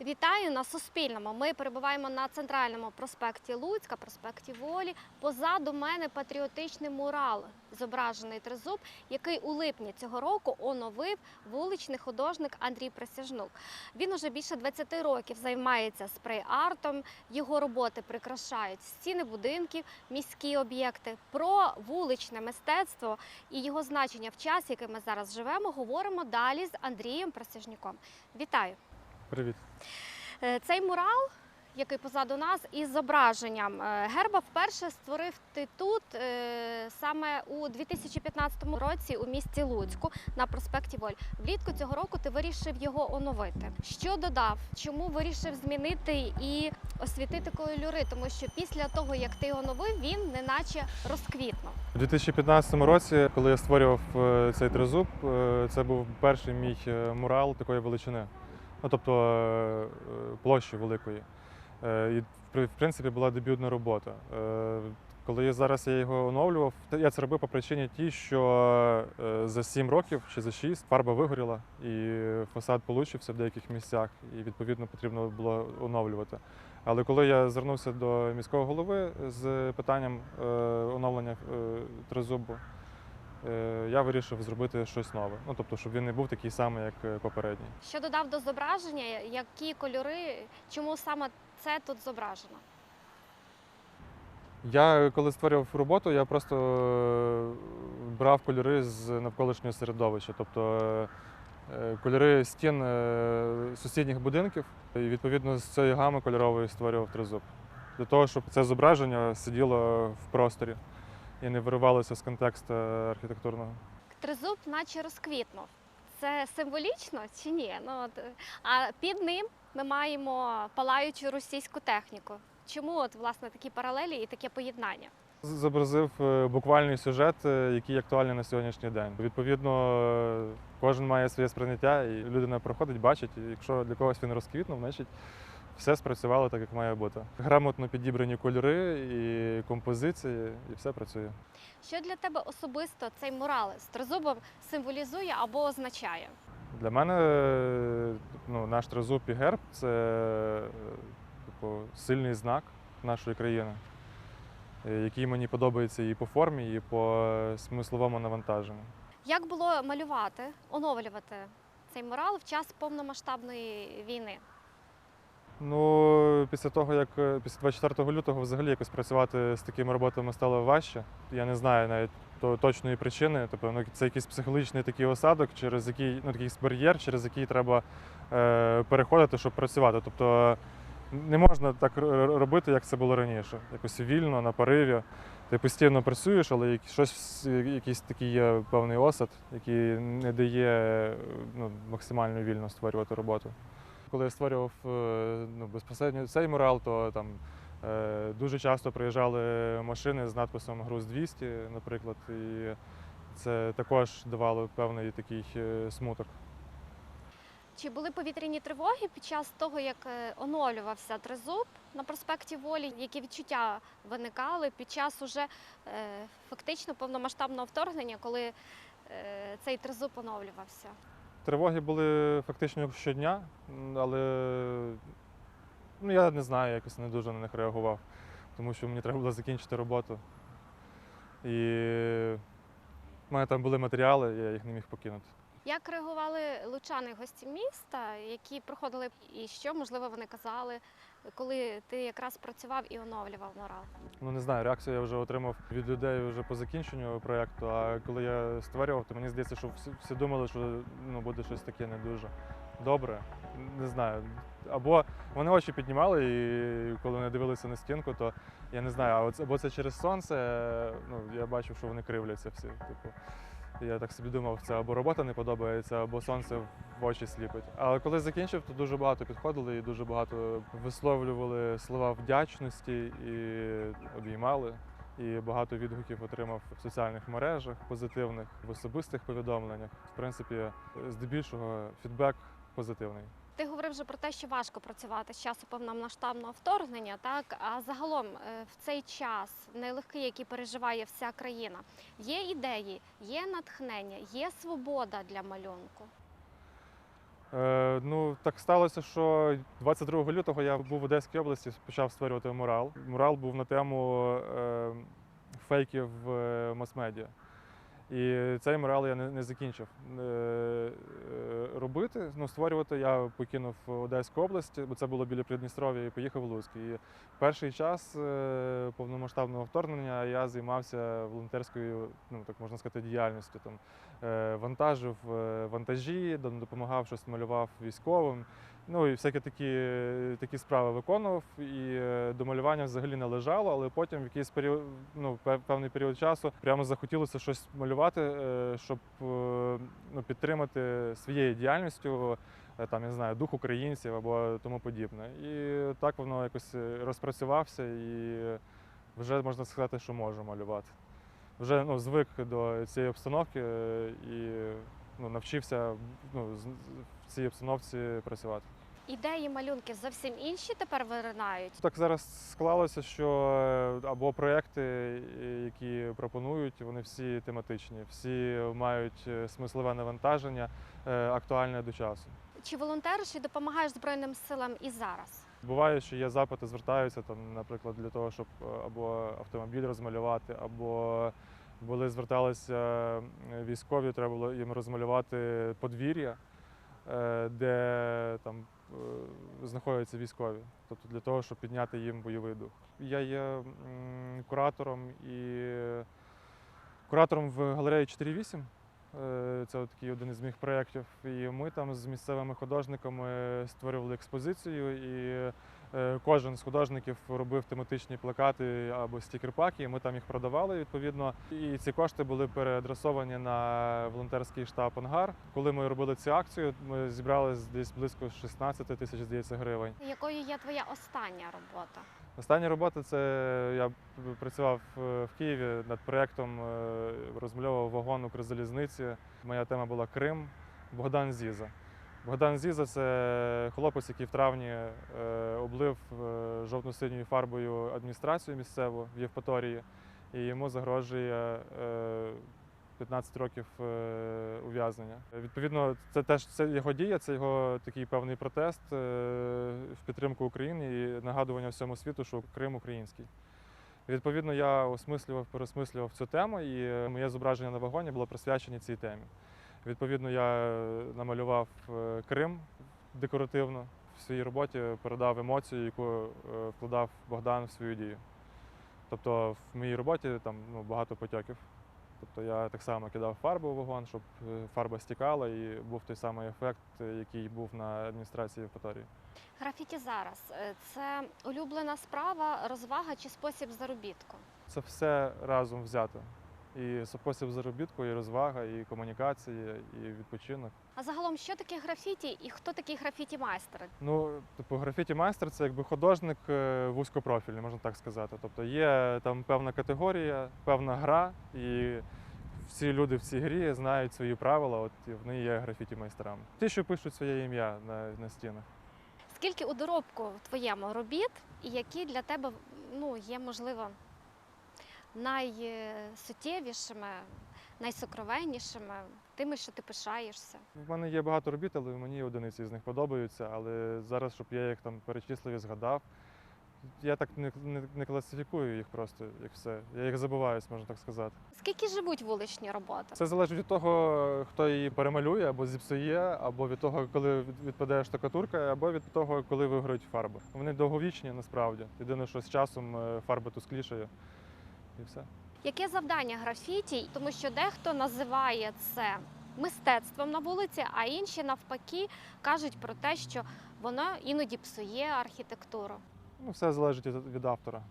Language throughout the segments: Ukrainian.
Вітаю на Суспільному. Ми перебуваємо на центральному проспекті Луцька, проспекті Волі. Позаду мене патріотичний мурал, зображений тризуб, який у липні цього року оновив вуличний художник Андрій Присяжнук. Він уже більше 20 років займається спрей-артом. Його роботи прикрашають стіни будинків, міські об'єкти. Про вуличне мистецтво і його значення в час, який ми зараз живемо, говоримо далі з Андрієм Присяжнюком. Вітаю! Привіт. Е, Цей мурал, який позаду нас, із зображенням е, герба, вперше створив ти тут е, саме у 2015 році у місті Луцьку на проспекті Воль. Влітку цього року ти вирішив його оновити. Що додав? Чому вирішив змінити і освітити кольори? Тому що після того, як ти його оновив, він неначе розквітнув. У 2015 році, коли я створював цей тризуб, це був перший мій мурал такої величини, ну тобто е, площі великої. Е, І в принципі була дебютна робота. Е, Коли я зараз я його оновлював, я це робив по причині тій, що за 7 років чи за 6 фарба вигоріла, і фасад получився в деяких місцях, і відповідно потрібно було оновлювати. Але коли я звернувся до міського голови з питанням оновлення тризубу, я вирішив зробити щось нове. Ну тобто, щоб він не був такий самий, як е, попередній. Що додав до зображення? Які кольори? Чому саме це тут зображено? Я коли створював роботу, я просто е, брав кольори з навколишнього середовища, тобто е, е, кольори стін е, сусідніх будинків, і відповідно з цієї гами кольорової створював тризуб. Для того, щоб це зображення сиділо в просторі і не виривалося з контексту архітектурного. Тризуб наче розквітнув. Це символічно чи ні? Ну, от, е, а під ним ми маємо палаючу російську техніку. Чому от власне такі паралелі і таке поєднання? Зобразив е, буквальний сюжет, е, який актуальний на сьогоднішній день. Відповідно, е, кожен має своє сприйняття, і людина проходить, бачить. І якщо для когось він розквітнув, значить все спрацювало так, як має бути. Грамотно підібрані кольори і композиції, і все працює. Що для тебе особисто цей мурал з тризубом символізує або означає? Для мене ну, наш тризуб і герб це типу, сильний знак нашої країни, який мені подобається і по формі, і по смисловому навантаженню. Як було малювати, оновлювати цей мурал в час повномасштабної війни? Ну, після того, як е, після 24 лютого взагалі якось працювати з такими роботами стало важче. Я не знаю навіть то- точної причини. Тобто, ну, це якийсь психологічний такий осадок, через який ну, такий бар'єр, через який треба е, переходити, щоб працювати. Тобто не можна так робити, як це було раніше. Якось вільно, на пориві. Ти постійно працюєш, але щось, якийсь такий є певний осад, який не дає ну, максимально вільно створювати роботу. Коли я створював е, ну, безпосередньо цей мурал, то там е, дуже часто приїжджали машини з надписом Груз 200, наприклад, і це також давало певний такий е, смуток. Чи були повітряні тривоги під час того, як оновлювався тризуб на проспекті Волі? Які відчуття виникали під час уже фактично повномасштабного вторгнення, коли цей тризуб оновлювався? Тривоги були фактично щодня, але ну, я не знаю, якось не дуже на них реагував, тому що мені треба було закінчити роботу. І в мене там були матеріали, я їх не міг покинути. Як реагували лучани гості міста, які проходили, і що можливо вони казали, коли ти якраз працював і оновлював мурал? Ну не знаю, реакцію я вже отримав від людей вже по закінченню проєкту. А коли я створював, то мені здається, що всі, думали, що ну, буде щось таке не дуже добре. Не знаю. Або вони очі піднімали, і коли вони дивилися на стінку, то я не знаю, або це через сонце. Ну, я бачив, що вони кривляться всі. Типу. Я так собі думав, це або робота не подобається, або сонце в очі сліпить. Але коли закінчив, то дуже багато підходили і дуже багато висловлювали слова вдячності і обіймали. І багато відгуків отримав в соціальних мережах, позитивних, в особистих повідомленнях. В принципі, здебільшого фідбек позитивний. Ти говорив вже про те, що важко працювати з часу повномасштабного вторгнення, так а загалом е, в цей час нелегкий, який переживає вся країна, є ідеї, є натхнення, є свобода для малюнку. Е, ну, так сталося, що 22 лютого я був в Одеській області, почав створювати мурал. Мурал був на тему е, фейків в е, мас-медіа. І цей мурал я не, не закінчив е, е, робити. Ну, створювати я покинув Одеську область, бо це було біля Придністров'я, і поїхав в Луцьк. І перший час е, повномасштабного вторгнення я займався волонтерською, ну так можна сказати, діяльністю. Там е, вантажив е, вантажі, допомагав щось малював військовим. Ну і всякі такі, такі справи виконував. І е, до малювання взагалі не лежало, але потім в якийсь період, ну, певний період часу прямо захотілося щось малювати, е, щоб е, ну, підтримати своєю діяльністю. Там я не знаю, дух українців або тому подібне. І так воно якось розпрацювався, і вже можна сказати, що можу малювати. Вже ну, звик до цієї обстановки і ну, навчився ну, в цій обстановці працювати. Ідеї малюнків зовсім інші тепер виринають. Так зараз склалося, що е, або проекти, е, які пропонують, вони всі тематичні, всі мають е, смислове навантаження, актуальне до часу. Чи волонтериш і допомагаєш Збройним силам і зараз? Буває, що є запити, звертаються там, наприклад, для того, щоб або автомобіль розмалювати, або були зверталися військові, треба було їм розмалювати подвір'я, де там знаходяться військові, тобто для того, щоб підняти їм бойовий дух. Я є куратором і куратором в галереї 4.8. Е, Це такий один із моїх проєктів. І ми там з місцевими художниками створювали експозицію, і е, кожен з художників робив тематичні плакати або стікер-паки, і ми там їх продавали відповідно. І ці кошти були переадресовані на волонтерський штаб Ангар. Коли ми робили цю акцію, ми зібрали десь близько 16 тисяч, здається, гривень. Якою є твоя остання робота? Остання робота це я працював е, в Києві над проєктом, е, розмальовував вагон Укрзалізниці. Моя тема була Крим, Богдан Зіза. Богдан Зіза це хлопець, який в травні е, облив е, жовтно-синьою фарбою адміністрацію місцеву в Євпаторії, і йому загрожує е, 15 років е, ув'язнення. Відповідно, це теж це його дія, це його такий певний протест в підтримку України і нагадування всьому світу, що Крим український. Відповідно, я осмислював, переосмислював цю тему, і моє зображення на вагоні було присвячене цій темі. Відповідно, я е, намалював е, Крим декоративно в своїй роботі, передав емоцію, яку е, вкладав Богдан в свою дію. Тобто в моїй роботі там ну, багато потьоків. Тобто я так само кидав фарбу в вагон, щоб фарба стікала і був той самий ефект, який був на адміністрації Євпаторії. Графіті зараз це улюблена справа, розвага чи спосіб заробітку? Це все разом взято. І спосіб заробітку, і розвага, і комунікація, і відпочинок. А загалом, що таке графіті і хто такий графіті майстер? Ну, типу, графіті майстер це якби художник е, вузькопрофільний, можна так сказати. Тобто є там певна категорія, певна гра, і всі люди в цій грі знають свої правила, от і вони є графіті майстрами. Ті, що пишуть своє ім'я на, на стінах. Скільки у доробку в твоєму робіт, і які для тебе ну, є, можливо, найсуттєвішими, найсокровеннішими, тими, що ти пишаєшся? В мене є багато робіт, але мені одиниці з них подобаються. Але зараз, щоб я їх там перечислив і згадав, я так не, не, не класифікую їх просто як все. Я їх забуваюсь, можна так сказати. Скільки живуть вуличні роботи? Це залежить від того, хто її перемалює або зіпсує, або від того, коли від- відпаде штукатурка, або від того, коли виграють фарби. Вони довговічні насправді. Єдине, що з часом е, фарба тусклішає і все. Яке завдання графіті? Тому що дехто називає це мистецтвом на вулиці, а інші навпаки кажуть про те, що воно іноді псує архітектуру. Ну, все залежить від, автора.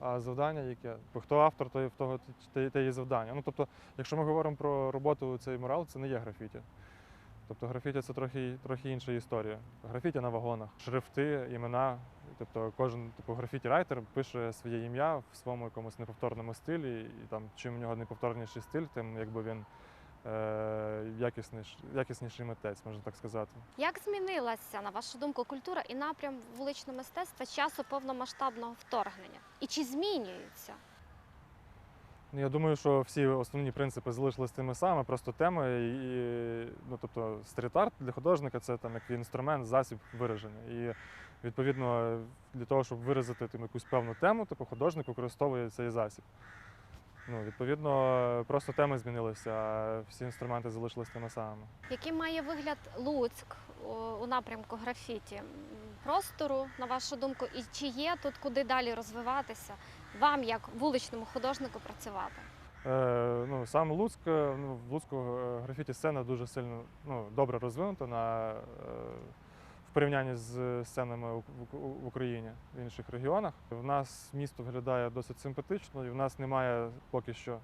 А завдання яке? Бо хто автор, то в того те, те є завдання. Ну, тобто, якщо ми говоримо про роботу цей мурал, це не є графіті. Тобто графіті це трохи, трохи інша історія. Графіті на вагонах, шрифти, імена. Тобто кожен типу, графіті-райтер пише своє ім'я в своєму якомусь неповторному стилі, і там чим у нього неповторніший стиль, тим якби він е, якісніший, якісніший митець, можна так сказати. Як змінилася, на вашу думку, культура і напрям вуличного мистецтва часу повномасштабного вторгнення? І чи змінюються? Ну, Я думаю, що всі основні принципи залишились тими самими, просто теми і ну, тобто стріт-арт для художника це там як інструмент, засіб вираження. І відповідно для того, щоб виразити там, якусь певну тему, типу художник використовує цей засіб. Ну, відповідно, просто теми змінилися, а всі інструменти залишились тими самими. Який має вигляд Луцьк у напрямку графіті? Простору, на вашу думку, і чи є тут куди далі розвиватися? Вам, як вуличному художнику, працювати? Е, ну, сам Луцьк, е, ну, в Луцьку е, графіті сцена дуже сильно ну, добре розвинута на, е, порівнянні з сценами в, Україні в інших регіонах. В нас місто виглядає досить симпатично, і в нас немає поки що,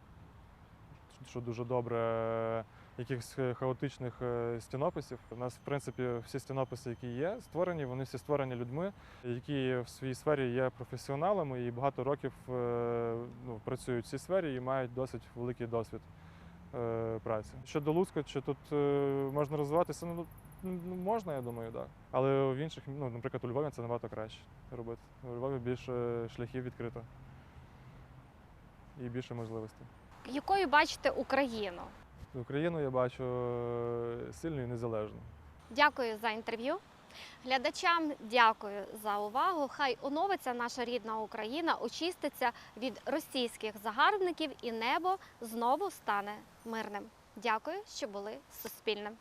що дуже добре, якихось хаотичних е, стінописів. У нас, в принципі, всі стінописи, які є, створені, вони всі створені людьми, які в своїй сфері є професіоналами і багато років е, ну, працюють в цій сфері і мають досить великий досвід е, праці. Щодо Луцька, чи тут можна розвиватися? Ну, ну, можна, я думаю, так. Але в інших, ну, наприклад, у Львові це набагато краще робити. У Львові більше шляхів відкрито і більше можливостей. Якою бачите Україну? Україну я бачу е, сильну і незалежну. Дякую за інтерв'ю. Глядачам дякую за увагу. Хай оновиться наша рідна Україна, очиститься від російських загарбників і небо знову стане мирним. Дякую, що були з Суспільним.